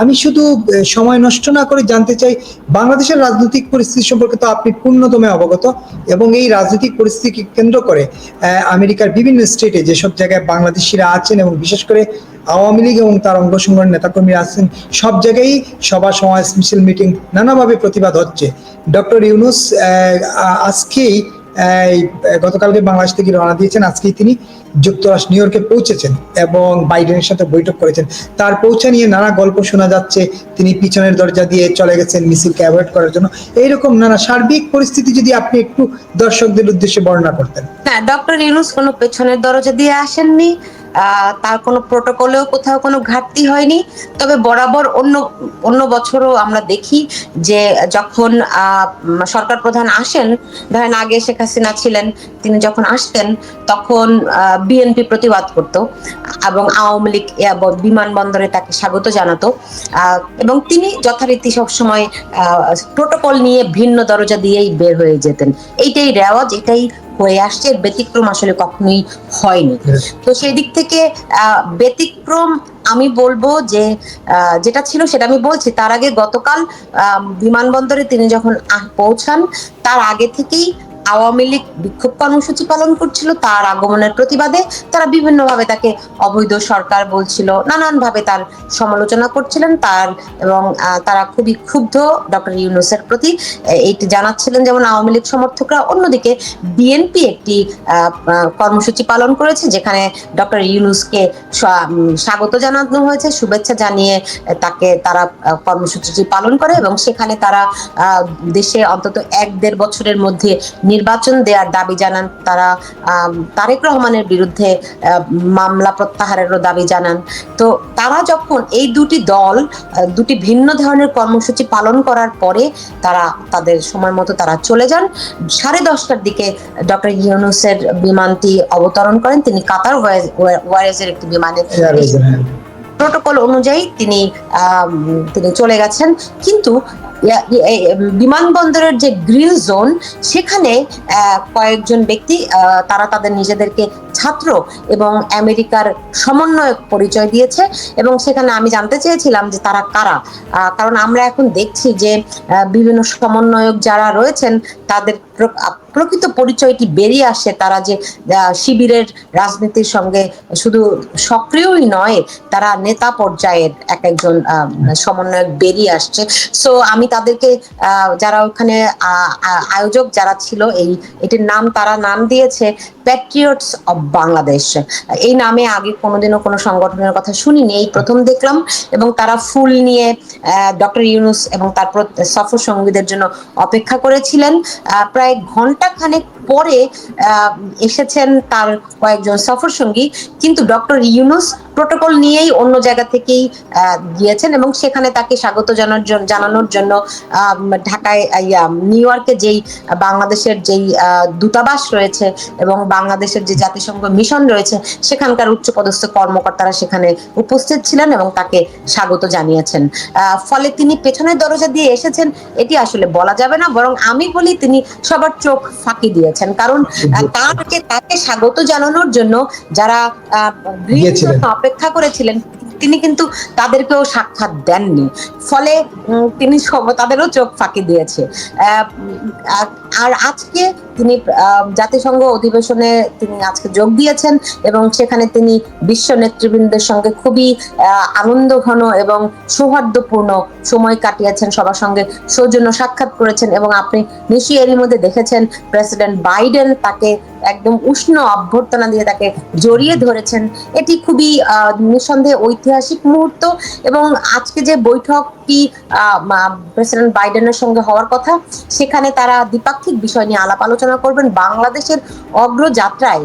আমি শুধু সময় নষ্ট না করে জানতে চাই, বাংলাদেশের রাজনৈতিক পরিস্থিতি সম্পর্কে তো আপনি পূর্ণতমে অবগত এবং এই রাজনৈতিক পরিস্থিতিকে কেন্দ্র করে আমেরিকার বিভিন্ন স্টেটে যেসব জায়গায় বাংলাদেশিরা আছেন এবং বিশেষ করে আওয়ামী লীগ এবং তার অঙ্গ নেতাকর্মীরা আছেন, সব জায়গায় সভা সমাজ মিছিল মিটিং নানাভাবে প্রতিবাদ হচ্ছে। ডক্টর ইউনুস আজকেই গতকালকে বাংলাদেশ থেকে রওনা দিয়েছেন। আজকেই তিনি যুক্তরাষ্ট্র, নিউ ইয়র্কে পৌঁছেছেন এবং বাইডেনের সাথে বৈঠক করেছেন। তার পৌঁছা নিয়ে নানা গল্প শোনা যাচ্ছে। তিনি পিছনের দরজা দিয়ে চলে গেছেন মিছিলকে অ্যাভয়েড করার জন্য। এইরকম নানা সার্বিক পরিস্থিতি যদি আপনি একটু দর্শকদের উদ্দেশ্যে বর্ণনা করতেন। হ্যাঁ ডক্টর ইউনুস কোনো পেছনের দরজা দিয়ে আসেননি। তার কোনো প্রোটোকলেও কোথাও কোনো ঘাটতি হয়নি। তবে বরাবর অন্য অন্য বছরও আমরা দেখি যে যখন সরকার প্রধান আসেন, ধরেন আগে শেখ হাসিনা ছিলেন, তিনি যখন আসতেন, তখন বিএনপি প্রতিবাদ করত এবং আওয়ামী লীগ বিমানবন্দরে তাকে স্বাগত জানাতো। এবং তিনি যথারীতি সবসময় প্রোটোকল নিয়ে ভিন্ন দরজা দিয়েই বের হয়ে যেতেন। এইটাই রেওয়াজ, এটাই হয়ে আসছে ব্যতিক্রম আসলে কখনোই হয়নি। তো সেই দিক থেকে আহ, ব্যতিক্রম আমি বলব যে আহ, যেটা ছিল সেটা আমি বলছি। তার আগে গতকাল আহ, বিমানবন্দরে তিনি যখন পৌঁছান তার আগে থেকেই আওয়ামী লীগ বিক্ষোভ কর্মসূচি পালন করছিল, তার আগমনের প্রতিবাদে তারা বিভিন্নভাবে তাকে অবৈধ সরকার বলছিল, নানানভাবে তার সমালোচনা করছিলেন, তার এবং তারা খুবই ক্ষুব্ধ ডক্টর ইউনুসের প্রতি। এইটি জানাচ্ছিলেন যেমন আওয়ামী লীগ সমর্থকরা। অন্যদিকে বিএনপি একটি কর্মসূচি পালন করেছে, যেখানে ডক্টর ইউনুসকে স্বা- স্বাগত জানানো হয়েছে, শুভেচ্ছা জানিয়ে তাকে তারা কর্মসূচিটি পালন করে এবং সেখানে তারা দেশে অন্তত এক দেড় বছরের মধ্যে নির্বাচন দেওয়ার দাবি জানান তারা তারেক রহমানের বিরুদ্ধে মামলা প্রত্যাহারেরও দাবি জানান। তো তারা যখন এই দুটি দল দুটি ভিন্ন ধরনের কর্মসূচি পালন করার পরে তারা তাদের সময় মতো তারা চলে যান। সাড়ে দশটার দিকে ডক্টর ইউনুসের বিমানটি অবতরণ করেন। তিনি কাতার ওয়ারেজের একটি বিমানে হ্যাঁ। প্রোটোকল অনুযায়ী তিনি তিনি চলে গেছেন। কিন্তু বিমানবন্দরের যে গ্রিল জোন, সেখানে কয়েকজন ব্যক্তি তারা তাদের নিজেদেরকে ছাত্র এবং আমেরিকার সমন্বয়ক পরিচয় দিয়েছে এবং সেখানে আমি জানতে চেয়েছিলাম যে তারা কারা। কারণ আমরা এখন দেখছি যে বিভিন্ন সমন্বয়ক যারা রয়েছেন, তাদের প্রকৃত পরিচয়টি বেরিয়ে আসে তারা যে শিবিরের রাজনীতির সঙ্গে শুধু সক্রিয়ই নয়, তারা নেতা পর্যায়ের এক একজন সমন্বয়ক বেরিয়ে আসছে। সো আমি তাদেরকে যারা ওখানে আয়োজক যারা ছিল, এই, এটির নাম তারা নাম দিয়েছে প্যাট্রিয়টস অব বাংলাদেশ এই নামে আগে কোনোদিনও কোনো সংগঠনের কথা শুনিনি, এই প্রথম দেখলাম। এবং তারা ফুল নিয়ে ডক্টর ইউনুস এবং তার প্র- সফর সঙ্গীদের জন্য অপেক্ষা করেছিলেন। প্রায় ঘণ্টা খানেক পরে এসেছেন তার কয়েকজন সফর সঙ্গী কিন্তু ডক্টর ইউনুস প্রোটোকল নিয়েই অন্য জায়গা থেকেই গিয়েছেন এবং সেখানে তাকে স্বাগত জানার জন্য জানানোর জন্য ঢাকায় নিউ ইয়র্কে যেই বাংলাদেশের যেই দূতাবাস রয়েছে এবং বাংলাদেশের যে জাতিসংঘ মিশন রয়েছে সেখানকার উচ্চপদস্থ কর্মকর্তারা সেখানে উপস্থিত ছিলেন এবং তাকে স্বাগত জানিয়েছেন। ফলে তিনি পেছনের দরজা দিয়ে এসেছেন এটি আসলে বলা যাবে না বরং আমি বলি তিনি সবার চোখ ফাঁকি দিয়েছেন। কারণ তাকে তাকে স্বাগত জানানোর জন্য যারা অপেক্ষা করেছিলেন তিনি কিন্তু তাদেরকেও সাক্ষাৎ দেননি। ফলে তিনি সব- তাদেরও চোখ ফাঁকি দিয়েছে। আর- আজকে তিনি জাতিসংঘ অধিবেশনে তিনি আজকে যোগ দিয়েছেন এবং সেখানে তিনি বিশ্ব নেতৃবৃন্দের সঙ্গে খুবই আহ, আনন্দঘন এবং সৌহার্দ্যপূর্ণ সময় কাটিয়েছেন সবার সঙ্গে সৌজন্য সাক্ষাৎ করেছেন এবং আপনি নিশ্চয়ই এরই মধ্যে দেখেছেন প্রেসিডেন্ট বাইডেন তাকে একদম উষ্ণ অভ্যর্থনা দিয়ে তাকে জড়িয়ে ধরেছেন। এটি খুবই নিঃসন্দেহে ঐতিহাসিক মুহূর্ত এবং আজকে যে বৈঠকটি প্রেসিডেন্ট বাইডেনের সঙ্গে হওয়ার কথা, সেখানে তারা দ্বিপাক্ষিক বিষয় নিয়ে আলাপ আলোচনা করবেন। বাংলাদেশের অগ্রযাত্রায়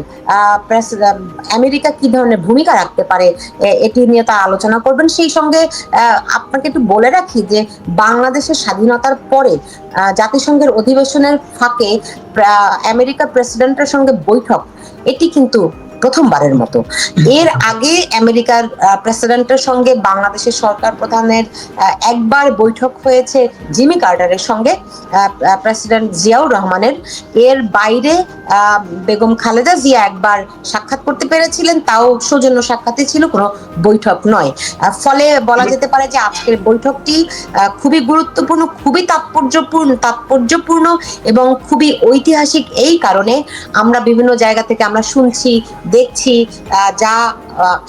আমেরিকা কি ধরনের ভূমিকা রাখতে পারে এটি নিয়ে তারা আলোচনা করবেন। সেই সঙ্গে আপনাকে একটু বলে রাখি যে বাংলাদেশের স্বাধীনতার পরে জাতিসংঘের অধিবেশনের ফাঁকে আমেরিকার প্রেসিডেন্টের সঙ্গে বৈঠক। এটি কিন্তু প্রথমবারের মতো। এর আগে আমেরিকার প্রেসিডেন্টের সঙ্গে বাংলাদেশের সরকার প্রধানের একবার বৈঠক হয়েছে জিমি কার্টারের সঙ্গে প্রেসিডেন্ট জিয়াউর রহমানের। এর বাইরে বেগম খালেদা জিয়া একবার সাক্ষাৎ করতে পেরেছিলেন, তাও সৌজন্য সাক্ষাৎই ছিল, কোনো বৈঠক নয়। ফলে বলা যেতে পারে যে আজকের বৈঠকটি খুবই গুরুত্বপূর্ণ, খুবই তাৎপর্যপূর্ণ তাৎপর্যপূর্ণ এবং খুবই ঐতিহাসিক এই কারণে আমরা বিভিন্ন জায়গা থেকে আমরা শুনছি দেখছি যা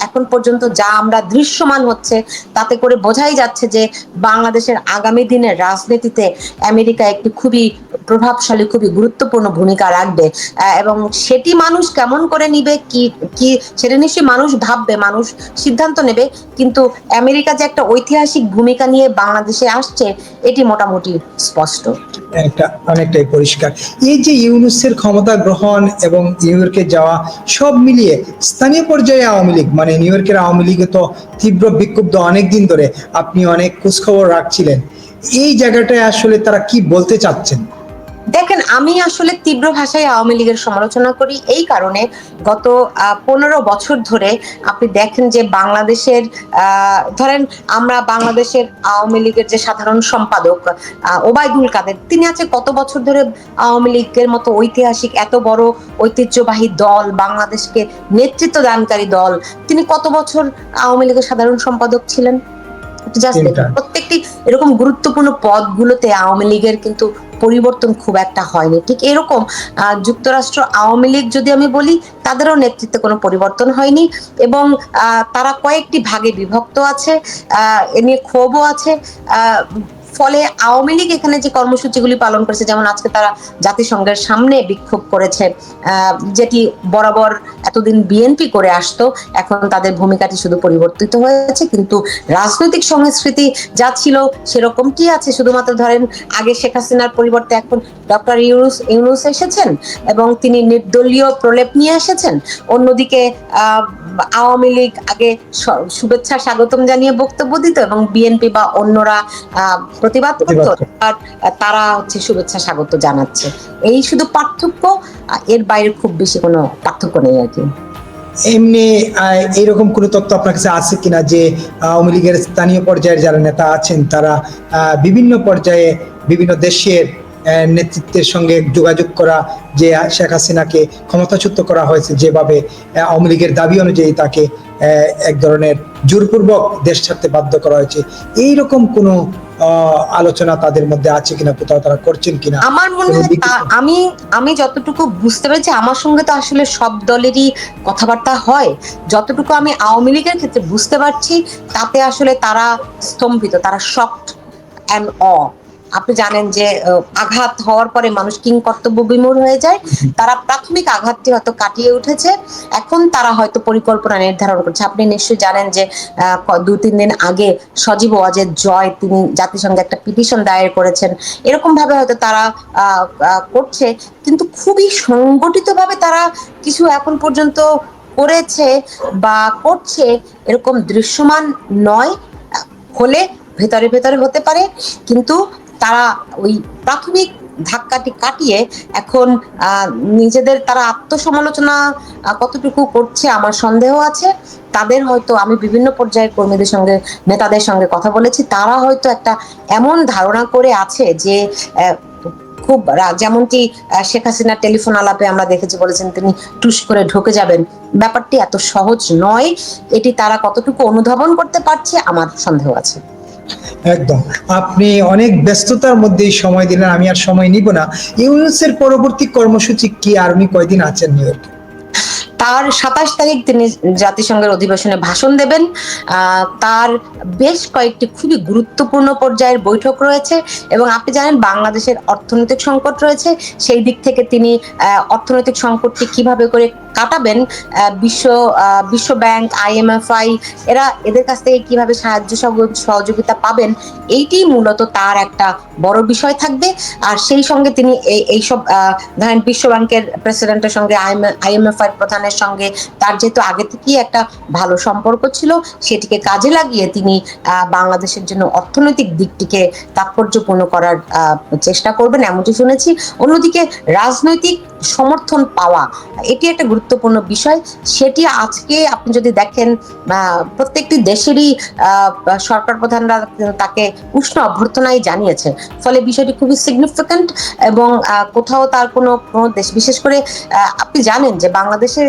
এখন পর্যন্ত যা আমরা দৃশ্যমান হচ্ছে, তাতে করে বোঝাই যাচ্ছে যে বাংলাদেশের আগামী দিনের রাজনীতিতে আমেরিকা একটি খুবই প্রভাবশালী, খুবই গুরুত্বপূর্ণ ভূমিকা রাখবে। এবং সেটি মানুষ কেমন করে নিবে, কি কি, সেটা নিশ্চয়ই মানুষ ভাববে, মানুষ সিদ্ধান্ত নেবে। কিন্তু আমেরিকা যে একটা ঐতিহাসিক ভূমিকা নিয়ে বাংলাদেশে আসছে, এটি মোটামুটি স্পষ্ট। অনেকটাই পরিষ্কার। এই যে ইউনুসের ক্ষমতা গ্রহণ এবং নিউ ইয়র্কে যাওয়া সব মিলিয়ে স্থানীয় পর্যায়ে আওয়ামী লীগ মানে নিউ ইয়র্কের আওয়ামী লীগে তো তীব্র বিক্ষুব্ধ অনেক দিন ধরে। আপনি অনেক খোঁজখবর রাখছিলেন। এই জায়গাটায় আসলে তারা কি বলতে চাচ্ছেন? দেখেন আমি আসলে তীব্র ভাষায় আওয়ামী লীগের সমালোচনা করি এই কারণে গত পনেরো বছর ধরে আপনি দেখেন যে বাংলাদেশের ধরেন আমরা বাংলাদেশের আওয়ামী লীগের যে সাধারণ সম্পাদক ওবায়দুল কাদের তিনি আছে কত বছর ধরে আওয়ামী লীগের মতো ঐতিহাসিক এত বড় ঐতিহ্যবাহী দল বাংলাদেশকে নেতৃত্ব দানকারী দল। তিনি কত বছর আওয়ামী লীগের সাধারণ সম্পাদক ছিলেন? প্রত্যেকটি এরকম গুরুত্বপূর্ণ পদগুলোতে আওয়ামী লীগের কিন্তু পরিবর্তন খুব একটা হয়নি। ঠিক এরকম যুক্তরাষ্ট্র আওয়ামী লীগ যদি আমি বলি, তাদেরও নেতৃত্বে কোনো পরিবর্তন হয়নি এবং তারা কয়েকটি ভাগে বিভক্ত আছে এ নিয়ে ক্ষোভও আছে ফলে আওয়ামী লীগ এখানে যে কর্মসূচিগুলি পালন করেছে, যেমন আজকে তারা জাতিসংঘের সামনে বিক্ষোভ করেছে যেটি বরাবর এতদিন বিএনপি করে আসতো, এখন তাদের ভূমিকাটি শুধু পরিবর্তিত হয়েছে, কিন্তু রাজনৈতিক সংস্কৃতি যা ছিল সেরকমটি আছে। শুধুমাত্র ধরেন, আগে শেখ হাসিনার পরিবর্তে এখন ডক্টর ইউনুস ইউনুস এসেছেন এবং তিনি নির্দলীয় প্রলেপ নিয়ে এসেছেন। অন্যদিকে আওয়ামী লীগ আগে শুভেচ্ছা স্বাগতম জানিয়ে বক্তব্য দিত এবং বিএনপি বা অন্যরা প্রতিবাদ করতো আর তারা হচ্ছে শুভেচ্ছা স্বাগত জানাচ্ছে। এই শুধু পার্থক্য এর বাইরে খুব বেশি কোনো পার্থক্য নেই আর কি। এমনি আহ, এইরকম কোনো তথ্য আপনার কাছে আছে কিনা যে আওয়ামী লীগের স্থানীয় পর্যায়ের যারা নেতা আছেন তারা আহ, বিভিন্ন পর্যায়ে বিভিন্ন দেশের নেতৃত্বের সঙ্গে যোগাযোগ করা যে শেখ হাসিনাকে ক্ষমতাচ্যুত করা হয়েছে যেভাবে আওয়ামী লীগের দাবি অনুযায়ী তাকে এক ধরনের জোরপূর্বক দেশ ছাড়তে বাধ্য করা হয়েছে। এইরকম কোনো আলোচনা তাদের মধ্যে আছে কিনা কোথাও তারা করছেন কিনা? আমার মনে হয় তা- আমি আমি যতটুকু বুঝতে পেরেছি আমার সঙ্গে তো আসলে সব দলেরই কথাবার্তা হয়। যতটুকু আমি আওয়ামী লীগের ক্ষেত্রে বুঝতে পারছি তাতে আসলে তারা স্তম্ভিত তারা শক্ট অ্যান্ড অ আপনি জানেন যে আঘাত হওয়ার পরে মানুষ কিং কর্তব্য বিমূঢ় হয়ে যায়। তারা প্রাথমিক আঘাতটি হয়তো কাটিয়ে উঠেছে। এখন তারা হয়তো পরিকল্পনা নির্ধারণ করছে। আপনি নিশ্চয়ই জানেন যে দু তিন দিন আগে সজীব ওয়াজেদ জয়, তিনি জাতিসংঘে একটা পিটিশন দায়ের করেছেন। এরকম ভাবে হয়তো তারা করছে। কিন্তু খুবই সংগঠিতভাবে তারা কিছু এখন পর্যন্ত করেছে বা করছে এরকম দৃশ্যমান নয়। হলে ভেতরে ভেতরে হতে পারে। কিন্তু তারা ওই প্রাথমিক ধাক্কাটি কাটিয়ে এখন নিজেদের তারা আত্মসমালোচনা কতটুকু করছে আমার সন্দেহ আছে। তাদের হয়তো আমি বিভিন্ন পর্যায়ের কর্মীদের সঙ্গে, নেতাদের সঙ্গে কথা বলেছি। তারা হয়তো একটা এমন ধারণা করে আছে যে খুব যেমনটি শেখ হাসিনা টেলিফোন আলাপে আমরা দেখেছি, বলেছেন তিনি টুস করে ঢুকে যাবেন। ব্যাপারটি এত সহজ নয়। এটি তারা কতটুকু অনুধাবন করতে পারছে আমার সন্দেহ আছে। একদম। আপনি অনেক ব্যস্ততার মধ্যে সময় দিলেন, আমি আর সময় নিব না। ইউনুসের পরবর্তী কর্মসূচি কি আর কয়দিন আছেন নিউ ইয়র্কে? তার সাতাশ তারিখ তিনি জাতিসংঘের অধিবেশনে ভাষণ দেবেন। তার বেশ কয়েকটি খুবই গুরুত্বপূর্ণ পর্যায়ের বৈঠক রয়েছে এবং আপনি জানেন বাংলাদেশের অর্থনৈতিক সংকট রয়েছে। সেই দিক থেকে তিনি অর্থনৈতিক সংকটটি কীভাবে করে কাটাবেন বিশ্ব বিশ্ব ব্যাংক আইএমএফআই এরা এদের কাছ থেকে কীভাবে সাহায্য সহযোগ- সহযোগিতা পাবেন, এইটি মূলত তার একটা বড় বিষয় থাকবে। আর সেই সঙ্গে তিনি এই এইসব ধরেন বিশ্ব ব্যাংকের প্রেসিডেন্টের সঙ্গে আইএমএফআই প্রধানের জিয়ার সঙ্গে তার যেহেতু আগে থেকেই একটা ভালো সম্পর্ক ছিল, সেটিকে কাজে লাগিয়ে তিনি বাংলাদেশের জন্য অর্থনৈতিক দিকটিকে তাৎপর্যপূর্ণ করার চেষ্টা করবেন এমনটি শুনেছি। অন্যদিকে রাজনৈতিক সমর্থন পাওয়া, এটি একটা গুরুত্বপূর্ণ বিষয়। সেটি আজকে আপনি যদি দেখেন প্রত্যেকটি দেশেরই সরকার প্রধানরা তাকে উষ্ণ অভ্যর্থনাই জানিয়েছে। ফলে বিষয়টি খুবই সিগনিফিক্যান্ট এবং কোথাও তার কোনো কোনো দেশ, বিশেষ করে আপনি জানেন যে বাংলাদেশে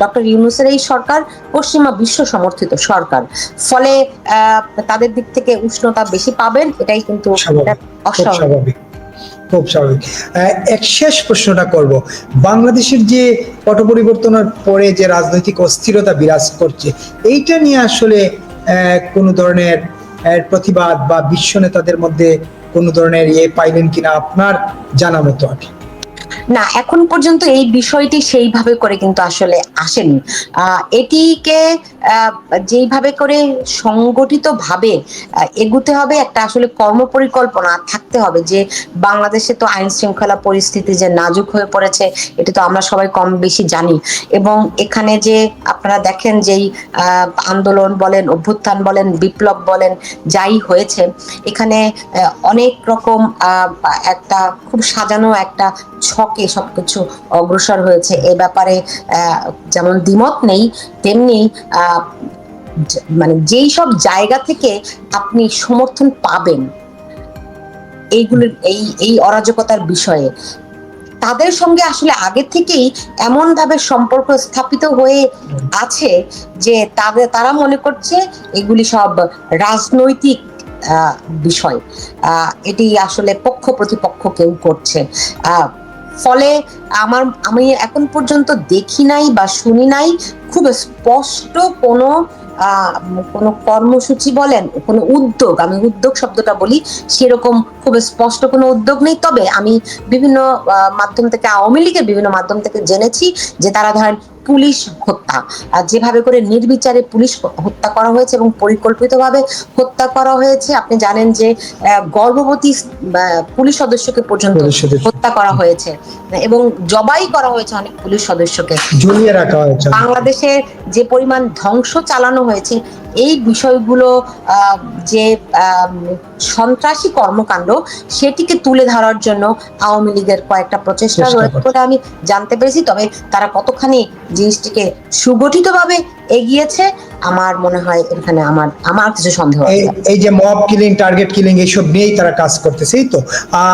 ডক্টর ইউনুসের এই সরকার পশ্চিমা বিশ্ব সমর্থিত সরকার। ফলে তাদের দিক থেকে উষ্ণতা বেশি পাবেন এটাই কিন্তু খুব অস্বাভাবিক। স্বাভাবিক খুব স্বাভাবিক। এক শেষ প্রশ্নটা করব। বাংলাদেশের যে পট পরিবর্তনের পরে যে রাজনৈতিক অস্থিরতা বিরাজ করছে এইটা নিয়ে আসলে আহ, কোনো ধরনের প্রতিবাদ বা বিশ্ব নেতাদের মধ্যে কোনো ধরনের ইয়ে পাইলেন কিনা আপনার জানা মতো আর কি। না, এখন পর্যন্ত এই বিষয়টি সেইভাবে করে কিন্তু আসলে আসেনি। এটিকে যেইভাবে করে সংগঠিত ভাবে এগুতে হবে একটা আসলে কর্মপরিকল্পনা, থাকতে হবে যে বাংলাদেশে তো আইন শৃঙ্খলা পরিস্থিতি যে নাজুক হয়ে পড়েছে, এটি তো আমরা সবাই কম বেশি জানি। এবং এখানে যে আপনারা দেখেন যেই আন্দোলন বলেন, অভ্যুত্থান বলেন, বিপ্লব বলেন, যাই হয়েছে, এখানে অনেক রকম একটা খুব সাজানো একটা ছকে সবকিছু অগ্রসর হয়েছে। এ ব্যাপারে যেমন দ্বিমত নেই, তেমনি মানে যেই সব জায়গা থেকে আপনি সমর্থন পাবেন, এইগুলোর, এই এই অরাজকতার বিষয়ে, তাদের সঙ্গে আসলে আগে থেকেই এমন ভাবে সম্পর্ক স্থাপিত হয়ে আছে যে তাদের, তারা মনে করছে এগুলি সব রাজনৈতিক বিষয়। এটি আসলে পক্ষ প্রতিপক্ষ কেউ করছে। ফলে আমার, আমি এখন পর্যন্ত দেখি নাই বা শুনি নাই খুব স্পষ্ট কোনো কোনো কর্মসূচি বলেন, কোনো উদ্যোগ, আমি উদ্যোগ শব্দটা বলি, সেরকম খুব স্পষ্ট কোনো উদ্যোগ নেই। তবে আমি বিভিন্ন মাধ্যম থেকে, আওয়ামী লীগের বিভিন্ন মাধ্যম থেকে জেনেছি যে তারা ধরেন পুলিশ হত্যা। আর যেভাবে করে নির্বিচারে পুলিশ হত্যা করা হয়েছে এবং পরিকল্পিতভাবে হত্যা করা হয়েছে আপনি জানেন যে গর্ভবতী পুলিশ সদস্যকে পর্যন্ত হত্যা করা হয়েছে। এবং জবাই করা হয়েছে অনেক পুলিশ সদস্যকে। বাংলাদেশের বাংলাদেশে যে পরিমাণ ধ্বংস চালানো হয়েছে এই বিষয়গুলো আহ, যে সন্ত্রাসী কর্মকাণ্ড সেটিকে তুলে ধরার জন্য আওয়ামী লীগের কয়েকটা প্রচেষ্টা রয়েছে বলে আমি জানতে পেরেছি। তবে তারা কতখানি জিনিসটিকে সুগঠিতভাবে এগিয়েছে আমার মনে হয় এখানে আমার আমার কিছু সন্দেহ এই যে মব কিলিং টার্গেট কিলিং এইসব নিয়েই তারা কাজ করতেছে তো?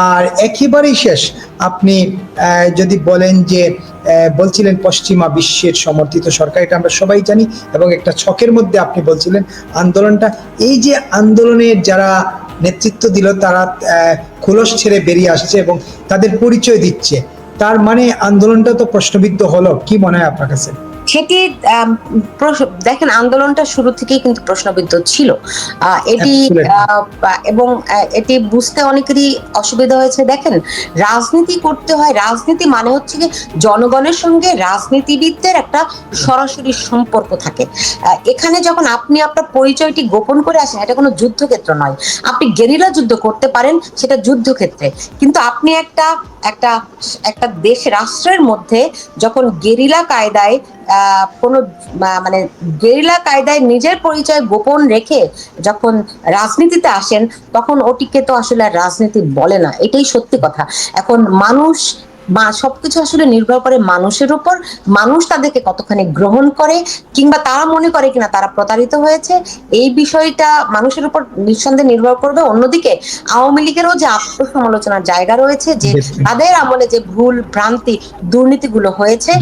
আর একেবারেই শেষ, আপনি যদি বলেন যে বলছিলেন পশ্চিমা বিশ্বের সমর্থিত সরকার, এটা আমরা সবাই জানি, এবং একটা ছকের মধ্যে আপনি বলছিলেন আন্দোলনটা, এই যে আন্দোলনের যারা নেতৃত্ব দিল, তারা খোলস ছেড়ে বেরিয়ে আসছে এবং তাদের পরিচয় দিচ্ছে, তার মানে আন্দোলনটা তো প্রশ্নবিদ্ধ হলো, কি মনে হয় আপনার কাছে? সেটি দেখেন আন্দোলনটা শুরু থেকেই কিন্তু প্রশ্নবিদ্ধ ছিল। এটি এবং এটি বুঝতে অনেকেরই অসুবিধা হয়েছে। দেখেন রাজনীতি করতে হয় রাজনীতি মানে হচ্ছে যে জনগণের সঙ্গে রাজনীতিবিদদের একটা সরাসরি সম্পর্ক থাকে। এখানে যখন আপনি আপনার পরিচয়টি গোপন করে আসেন এটা কোনো যুদ্ধক্ষেত্র নয়। আপনি গেরিলা যুদ্ধ করতে পারেন সেটা যুদ্ধক্ষেত্রে। কিন্তু আপনি একটা একটা একটা দেশ রাষ্ট্রের মধ্যে যখন গেরিলা কায়দায় কোনো মানে গেরিলা কায়দায় নিজের পরিচয় গোপন রেখে যখন রাজনীতিতে আসেন, তখন ওটিকে তো আসলে রাজনীতি বলে না। এটাই সত্যি কথা। এখন মানুষ মা সবকিছু আসলে নির্ভর করে মানুষের উপর। মানুষ তাদেরকে কতখানি গ্রহণ করে কিংবা তারা মনে করে কিনা তারা প্রতারিত হয়েছে এই বিষয়টা মানুষের উপর নিঃসন্দেহে নির্ভর করবে। অন্যদিকে আওয়ামী লীগেরও যে আত্মসমালোচনার জায়গা রয়েছে যে তাদের আমলে যে ভুল ভ্রান্তি দুর্নীতিগুলো হয়েছে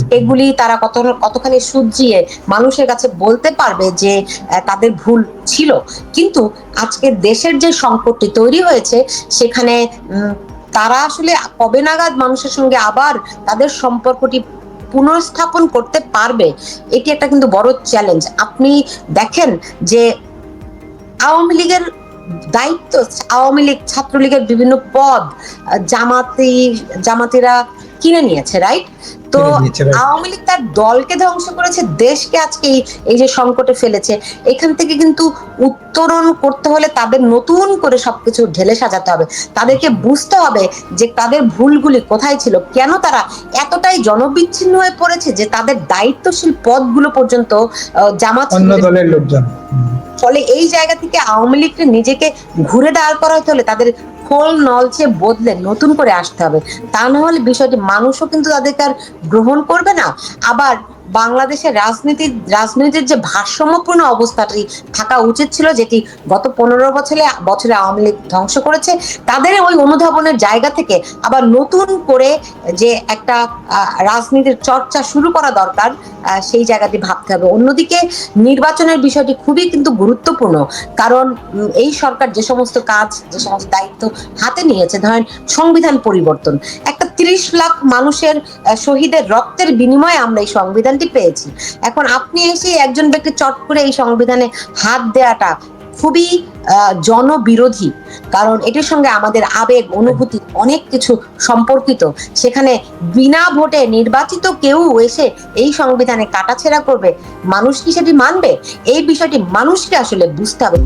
সেগুলি তারা কত কতখানি শুধরিয়ে মানুষের কাছে বলতে পারবে যে তাদের ভুল ছিল। কিন্তু আজকে দেশের যে সংকটটি তৈরি হয়েছে সেখানে তারা আসলে কবে নাগাদ মানুষের সঙ্গে আবার তাদের সম্পর্কটি পুনঃস্থাপন করতে পারবে, এটি একটা কিন্তু বড় চ্যালেঞ্জ আপনি দেখেন যে আওয়ামী লীগের দায়িত্ব, আওয়ামী লীগ, ছাত্রলীগের বিভিন্ন পদ জামাতি, জামাতিরা কিনে নিয়েছে রাইট তো? আওয়ামী লীগ তার দলকে ধ্বংস করেছে দেশকে আজকে এই- যে সংকটে ফেলেছে। এখান থেকে কিন্তু উত্তরণ করতে হলে তাদের নতুন করে সবকিছু ঢেলে সাজাতে হবে। তাদেরকে বুঝতে হবে যে তাদের ভুলগুলি কোথায় ছিল কেন তারা এতটাই জনবিচ্ছিন্ন হয়ে পড়েছে যে তাদের দায়িত্বশীল পদগুলো পর্যন্ত জামাত অন্য দলের লোকজন। ফলে এই জায়গা থেকে আওয়ামী লীগকে নিজেকে ঘুরে দাঁড় করাতে হলে তাদের খোল নলচে বদলে নতুন করে আসতে হবে। তা না হলে বিষয়টি মানুষও কিন্তু তাদেরকে আর গ্রহণ করবে না। আবার বাংলাদেশের রাজনীতির রাজনীতির যে ভারসাম্যপূর্ণ অবস্থাটি থাকা উচিত ছিল, যেটি গত পনেরো বছরে বছরে আওয়ামী লীগ ধ্বংস করেছে, তাদের ওই অনুধাবনের জায়গা থেকে আবার নতুন করে যে একটা রাজনীতির চর্চা শুরু করা দরকার সেই জায়গাটি ভাবতে হবে। অন্যদিকে নির্বাচনের বিষয়টি খুবই কিন্তু গুরুত্বপূর্ণ, কারণ এই সরকার যে সমস্ত কাজ, যে সমস্ত দায়িত্ব হাতে নিয়েছে, ধরেন সংবিধান পরিবর্তন, একটা তিরিশ লাখ মানুষের শহীদের রক্তের বিনিময়ে আমরা এই সংবিধানটি পেয়েছি। এখন আপনি এসে একজন ব্যক্তি চট করে এই সংবিধানে হাত দেওয়াটা খুবই জনবিরোধী। কারণ এটির সঙ্গে আমাদের আবেগ, অনুভূতি অনেক কিছু সম্পর্কিত। সেখানে বিনা ভোটে নির্বাচিত কেউ এসে এই সংবিধানে কাটাছেড়া করবে, মানুষ কি সেটি মানবে? এই বিষয়টি মানুষকে আসলে বুঝতে হবে।